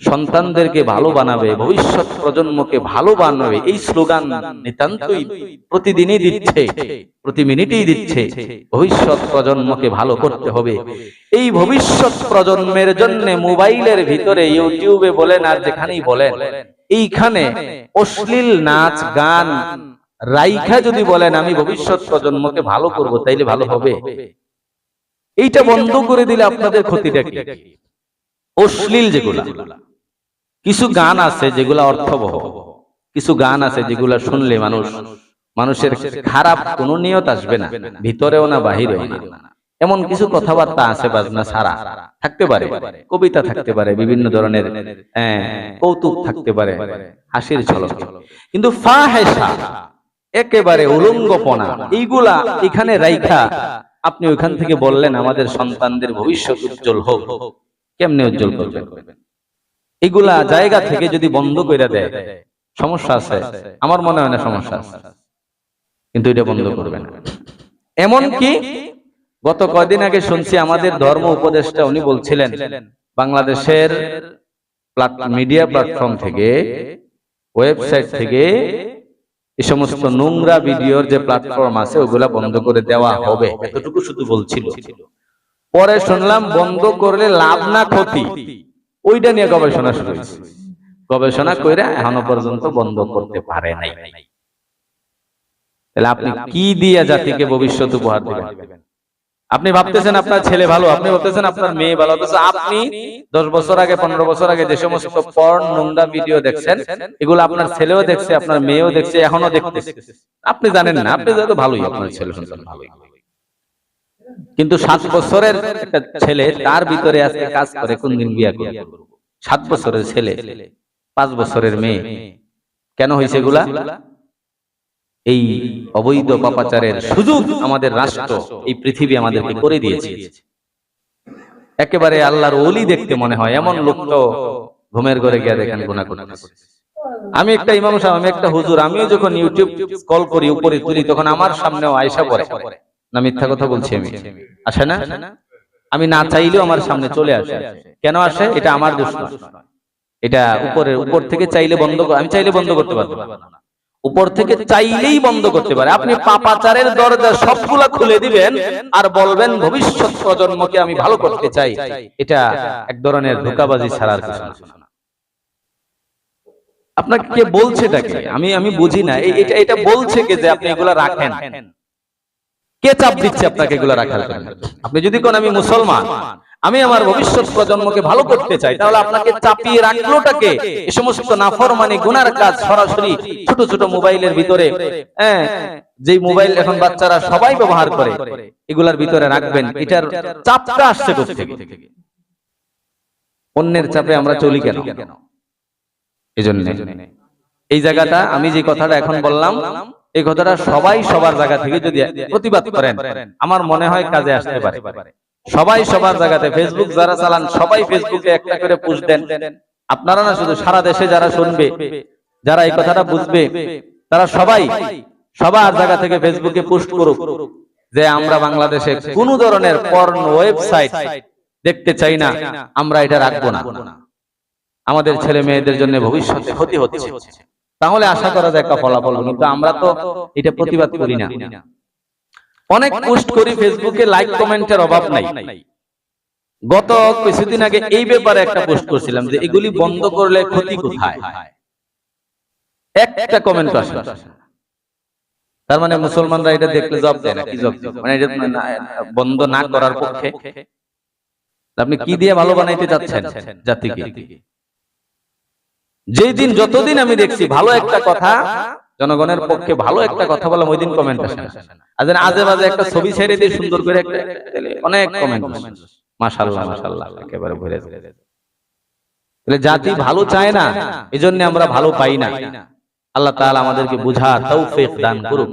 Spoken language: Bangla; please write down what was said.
সন্তানদেরকে ভালো বানাবে, ভবিষ্যৎ প্রজন্মকে ভালো বানাবে, এই স্লোগান নিতান্তই প্রতিদিনই দিচ্ছে, প্রতি মিনিটেই দিচ্ছে। ভবিষ্যৎ প্রজন্মকে ভালো করতে হবে। এই ভবিষ্যৎ প্রজন্মের জন্য মোবাইলের ভিতরে ইউটিউবে বলেন আর যেখানেই বলেন, এইখানে অশ্লীল নাচ, গান, রাইখা যদি বলেন, আমি ভবিষ্যৎ প্রজন্মকে ভালো করব, তাইলে ভালো হবে। এইটা বন্ধ করে দিলে আপনাদের ক্ষতিটা কি? অশ্লীল যেগুলা। কিছু গান আছে যেগুলা অর্থবহ। কিছু গান আছে যেগুলা শুনলে মানুষ মানুষের খারাপ কোনো নিয়ত আসবে না ভিতরেও না বাহিরেও না। এমন কিছু কথাবার্তা আছে বাজনা ছাড়া। থাকতে পারে কবিতা থাকতে পারে বিভিন্ন ধরনের হ্যাঁ, কৌতুক থাকতে পারে হাসির ছলক কিন্তু একেবারে উলঙ্গপনা এইগুলা এখানে রাইখা আপনি ওইখান থেকে বললেন আমাদের সন্তানদের ভবিষ্যৎ উজ্জ্বল হোক। কেমনে উজ্জ্বল করবেন? এগুলা জায়গা থেকে যদি বন্ধ করে দেয়, সমস্যা আছে। আমার মনে হয় না সমস্যা আছে। কিন্তু এটা বন্ধ করবে না এমন কি গত কয়দিন আগে শুনছি আমাদের ধর্ম উপদেষ্টা উনি বলছিলেন, বাংলাদেশের মিডিয়া প্ল্যাটফর্ম থেকে, ওয়েবসাইট থেকে এই সমস্ত নোংরা ভিডিওর যে প্ল্যাটফর্ম আছে, ওগুলা বন্ধ করে দেওয়া হবে। এতটুকু শুধু বলছিল। পরে শুনলাম বন্ধ করলে লাভ না ক্ষতি। ওইটা নিয়ে গবেষণা শুরু হয়েছে। গবেষণা করে এখনও পর্যন্ত বন্ধ করতে পারে নাই। তাহলে আপনি কি দিয়ে জাতিকে ভবিষ্যৎ উপহার দিবেন? আপনি ভাবতেছেন আপনার ছেলে ভালো, আপনি ভাবতেছেন আপনার মেয়ে ভালো, অথচ আপনি দশ বছর আগে, পনেরো বছর আগে যে সমস্ত পর্ন, নোংরা ভিডিও দেখছেন, এগুলো আপনার ছেলেও দেখছে, আপনার মেয়েও দেখছে, এখনও দেখতেছে। আপনি জানেন না, আপনি যেহেতু ভালোই, আপনার ছেলে সন্তান ভালোই। কিন্তু সাত বছরের একটা ছেলে, তার ভিতরে আজকে কাজ করে কোন দিন বিয়া করবে? সাত বছরের ছেলে, পাঁচ বছরের মেয়ে। কেন হয়েছে এগুলা? এই অবৈধ পাপাচারের সুযোগ আমাদের রাষ্ট্র, এই পৃথিবী আমাদেরকে করে দিয়েছে। একেবারে আল্লাহর ওলি দেখতে মনে হয়, এমন লোক তো ঘুমের ঘরে গিয়ে দেখেন গুণা করতেছে। আমি একটা ইমাম সাহেব, আমি একটা হুজুর, আমিও যখন ইউটিউব কল করি, উপরে তুলি, তখন আমার সামনেও আয়সা পড়ে। না মিথ্যা কথা বলছি আমি। আসে না? আমি না চাইলেও আমার সামনে চলে আসে। কেন আসে? এটা আমার দোষ এটা উপরের উপর থেকে চাইলে বন্ধ আমি চাইলে বন্ধ করতে পারব না। উপর থেকে চাইলেই বন্ধ করতে পারে। আপনি পাপাচারের দরজা সবগুলা খুলে দিবেন আর বলবেন ভবিষ্যৎ প্রজন্মকে আমি ভালো করতে চাই। এটা এক ধরনের ধোকাবাজি ছাড়ার কিছু না। আপনাকে কে বলছে এটাকে? আমি আমি বুঝি না। এটা এটা বলছে কে যে আপনি এগুলা রাখেন। কে চাপ দিচ্ছে আপনাকে এগুলা রাখার আপনি যদি কোন আমি মুসলমান, আমি আমার ভবিষ্যৎ প্রজন্মকে ভালো করতে চাই, তাহলে আপনাকে চাপিয়ে রাখলোটাকে এই সমস্ত নাফরমানি, গুনার কাজ সরাসরি ছোট ছোট মোবাইলের ভিতরে হ্যাঁ যে মোবাইল এখন বাচ্চারা সবাই ব্যবহার করে, এগুলার ভিতরে রাখবেন, এটার চাপটা আসছে থেকে অন্যের চাপে আমরা চলি কেন? এই জন্য এই জায়গাটা আমি যে কথাটা এখন বললাম এই কথাটা সবাই সবার জায়গা থেকে যদি প্রতিবাদ করেন, আমার মনে হয় কাজে আসতে পারে। সবাই সবার জায়গাতে ফেসবুক যারা চালান, সবাই ফেসবুকে একটা করে পুষ দেন। আপনারা না শুধু সারা দেশে যারা শুনবে, যারা এই কথাটা বুঝবে, তারা সবাই সবার জায়গা থেকে ফেসবুকে পোস্ট করুক যে আমরা বাংলাদেশে কোন ধরনের পর্ন ওয়েবসাইট দেখতে চাই না, আমরা এটা রাখব না। আমাদের ছেলে মেয়েদের জন্য ভবিষ্যতে ক্ষতি হচ্ছে। তাহলে আশা করা যায় একটা ফলাফল। কিন্তু আমরা তো এটা প্রতিবাদ করি না। অনেক পোস্ট করি ফেসবুকে লাইক কমেন্টের অভাব নাই। গত কিছুদিন আগে এই ব্যাপারে একটা পোস্ট করছিলাম যে এগুলি বন্ধ করলে ক্ষতি কোথায়? একটা কমেন্ট আসে তার মানে মুসলমানরা এটা দেখলে জব দেয় না, কি জব মানে এটা বন্ধ না করার পক্ষে। আপনি কি দিয়ে ভালো বানাইতে চাচ্ছেন জাতিকে? যেই দিন যতদিন আমি দেখছি ভালো একটা কথা, জনগণের পক্ষে ভালো একটা কথা বললাম, ওই দিন কমেন্ট আসে আজ আজে বাজে একটা ছবি ছেড়ে দিয়ে সুন্দর করে একটা অনেক কমেন্ট মাশাল্লাহ মাশাল্লাহ একেবারে ভরে তাহলে জাতি ভালো চায় না, এজন্য আমরা ভালো পাই না। আল্লাহ তাআলা আমাদেরকে বুঝা তৌফিক দান করুক।